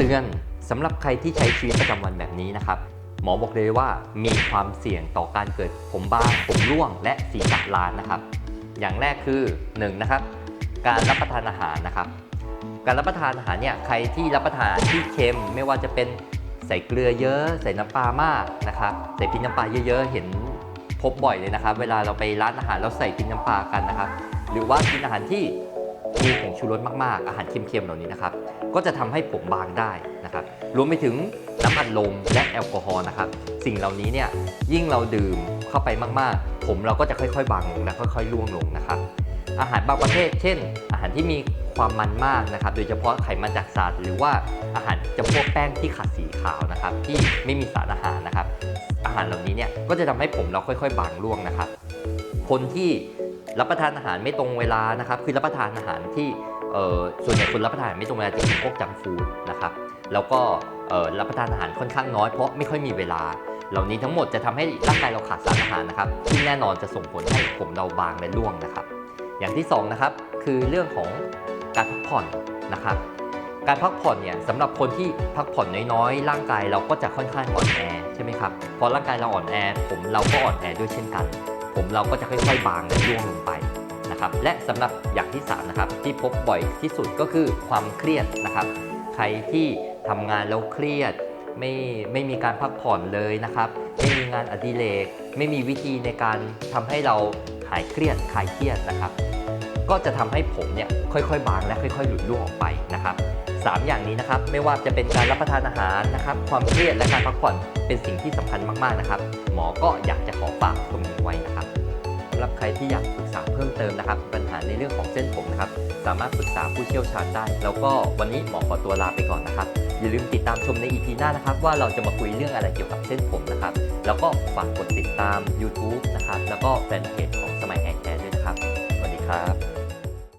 เตือนสำหรับใครที่ใช้ชีวิตประจำวันแบบนี้นะครับ หมอบอกเลยว่ามีความเสี่ยงต่อการเกิดผมบ้างผมร่วงและศีรษะล้านนะครับ อย่างแรกคือ1นนะครับ การรับประทานอาหารนะครับ การรับประทานอาหารเนี่ยใครที่รับประทานที่เค็มไม่ว่าจะเป็นใส่เกลือเยอะ ใส่น้ำปลามากนะครับใส่พริกน้ำปลาเยอะๆเห็นพบบ่อยเลยนะครับ เวลาเราไปร้านอาหารแล้วใส่พริกน้ำปลากันนะครับ หรือว่ากินอาหารที่ มีผงชูรสมากๆ อาหารเค็มๆเหล่านี้นะครับ ก็จะทำให้ผมบางได้นะครับ รวมไปถึงน้ำอัดลมและแอลกอฮอล์นะครับ สิ่งเหล่านี้เนี่ยยิ่งเราดื่มเข้าไปมากๆ ผมเราก็จะค่อยๆ บางลงและค่อยๆร่วงลงนะครับ อาหารบางประเภทเช่น อาหารที่มีความมันมากนะครับ โดยเฉพาะไขมันจากสัตว์หรือว่าอาหารจำพวกแป้งที่ขัดสีขาวนะครับ ที่ไม่มีสารอาหารนะครับ อาหารเหล่านี้เนี่ยก็จะทำให้ผมเราค่อยๆ บางร่วงนะครับ คนที่ รับประทานอาหารไม่ตรงเวลานะครับ คือรับประทานอาหารที่ส่วนใหญ่คนรับประทานไม่ตรงเวลาจะเป็นพวกจังฟูดนะครับ แล้วก็รับประทานอาหารค่อนข้างน้อยเพราะไม่ค่อยมีเวลา เหล่านี้ทั้งหมดจะทำให้ร่างกายเราขาดสารอาหารนะครับซึ่แน่นอนจะส่งผลให้ผมเราบางและร่วงนะครับ อย่างที่สองนะครับคือเรื่องของการพักผ่อนนะครับ การพักผ่อนเนี่ยสำหรับคนที่พักผ่อนน้อยๆ ร่างกายเราก็จะค่อนข้างอ่อนแอใช่ไหมครับ พอร่างกายเราอ่อนแอผมเราก็อ่อนแอด้วยเช่นกัน ผมเราก็จะค่อยๆ บางและร่วงลงไปนะครับ และสำหรับอย่างที่สามนะครับที่พบบ่อยที่สุดก็คือความเครียดนะครับ ใครที่ทำงานแล้วเครียด ไม่ไม่มีการพักผ่อนเลยนะครับ ไม่มีงานอดิเรกไม่มีวิธีในการทำให้เราหายเครียดคลายเครียดนะครับ ก็จะทำให้ผมเนี่ยค่อยๆ บางและค่อยๆ หลุดร่วงออกไปนะครับสามอย่างนี้นะครับไม่ว่าจะเป็นการรับประทานอาหารนะครับความเครียดและการพักผ่อนเป็นสิ่งที่สำคัญมากๆนะครับ หมอก็อยากจะขอฝากตรงนี้ไว้นะครับสำหรับใครที่อยากปรึกษาเพิ่มเติมนะครับ ปัญหาในเรื่องของเส้นผมนะครับ สามารถปรึกษาผู้เชี่ยวชาญได้ แล้วก็วันนี้หมอขอตัวลาไปก่อนนะครับ อย่าลืมติดตามชมใน EP หน้านะครับ ว่าเราจะมาคุยเรื่องอะไรเกี่ยวกับเส้นผมนะครับ แล้วก็ฝากกดติดตาม YouTube นะครับแล้วก็แฟนเพจของสมัยแฮร์แคร์ด้วยนะครับสวัสดีครับ